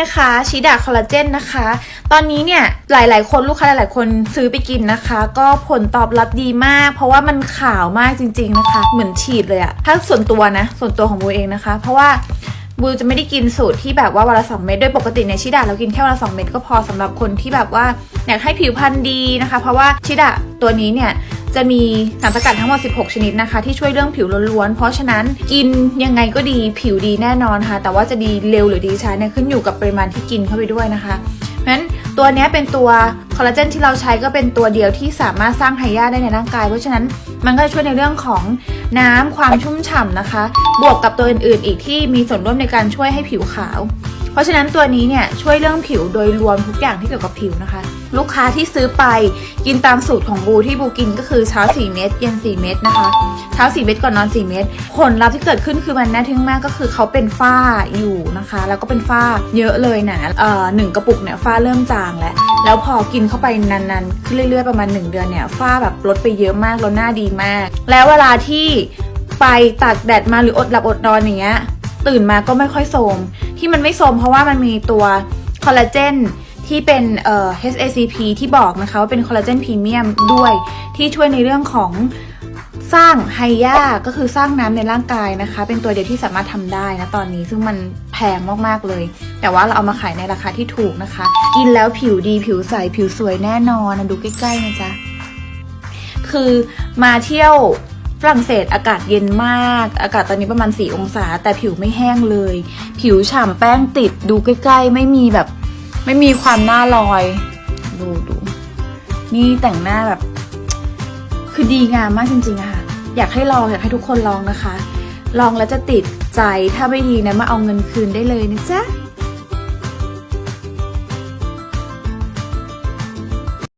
นะคะชิดาคอลลาเจนนะคะ ตอนนี้เนี่ยหลาย ๆ คนลูกค้าหลาย ๆ คนซื้อไปกินนะคะ ก็ผลตอบรับดีมาก เพราะว่ามันขาวมากจริง ๆ นะคะ เหมือนฉีดเลยอะถ้าส่วนตัวนะ ส่วนตัวของบูเองนะคะ เพราะว่าบูจะไม่ได้กินสูตรที่แบบว่าวันละสองเม็ดโดยปกติในยชิดาเรากินแค่วันละสองเม็ดก็พอสำหรับคนที่แบบว่าอยากให้ผิวพรรณดีนะคะ เพราะว่าชิดาตัวนี้เนี่ย จะมีสารสกัดทั้งหมด 16 ชนิดนะคะ ที่ช่วยเรื่องผิวล้วนๆ เพราะฉะนั้นกินยังไงก็ดีผิวดีแน่นอนค่ะ แต่ว่าจะดีเร็วหรือดีช้าเนี่ยขึ้นอยู่กับปริมาณที่กินเข้าไปด้วยนะคะเพราะฉะนั้นตัวนี้เป็นตัวคอลลาเจนที่เราใช้ก็เป็นตัวเดียวที่สามารถสร้างไฮยาได้ในร่างกาย เพราะฉะนั้นมันก็จะช่วยในเรื่องของน้ำความชุ่มฉ่ำนะคะ บวกกับตัวอื่นๆ อีกที่มีส่วนร่วมในการช่วยให้ผิวขาว เพราะฉะนั้นตัวนี้เนี่ยช่วยเรื่องผิวโดยรวมทุกอย่างที่เกี่ยวกับผิวนะคะ ลูกค้าที่ซื้อไปกินตามสูตรของบูที่บูกินก็คือเช้า 4 เม็ดเย็น 4 เม็ดนะคะเช้า 4 เม็ดก่อนนอน 4 เม็ดผลลัพธ์ที่เกิดขึ้นคือมันน่าทึ่งมากก็คือเขาเป็นฝ้าอยู่นะคะ แล้วก็เป็นฝ้าเยอะเลยนะเอ่อหนึ่งกระปุกเนี่ยฝ้าเริ่มจางแล้วแล้วพอกินเข้าไปนานๆขึ้นเรื่อยๆประมาณ 1 เดือนเนี่ยฝ้าแบบลดไปเยอะมากแล้วหน้าดีมาก แล้วเวลาที่ไปตากแดดมาหรืออดหลับอดนอนอย่างเงี้ยตื่นมาก็ไม่ค่อยโทม ที่มันไม่โทรมเพราะว่ามันมีตัวคอลลาเจนที่เป็นเอ่อ HACP ที่บอกนะคะว่าเป็นคอลลาเจนพรีเมียมด้วย ที่ช่วยในเรื่องของสร้างไฮยาก็คือสร้างน้ำในร่างกายนะคะ เป็นตัวเดียวที่สามารถทำได้นะตอนนี้ซึ่งมันแพงมากๆเลย แต่ว่าเราเอามาขายในราคาที่ถูกนะคะ กินแล้วผิวดีผิวใสผิวสวยแน่นอนนะดูใกล้ๆนะจ๊ะคือมาเที่ยว ฝรั่งเศสอากาศเย็นมาก อากาศตอนนี้ประมาณ 4 องศา แต่ผิวไม่แห้งเลย ผิวฉ่ำแป้งติดดูใกล้ๆ ไม่มีแบบ ไม่มีความหน้าลอย ดูดูนี่แต่งหน้าแบบ คือดีงามมากจริงๆอะค่ะ อยากให้ลองอยากให้ทุกคนลองนะคะ ลองแล้วจะติดใจถ้าไม่ดีนะมาเอาเงินคืนได้เลยนะจ๊ะ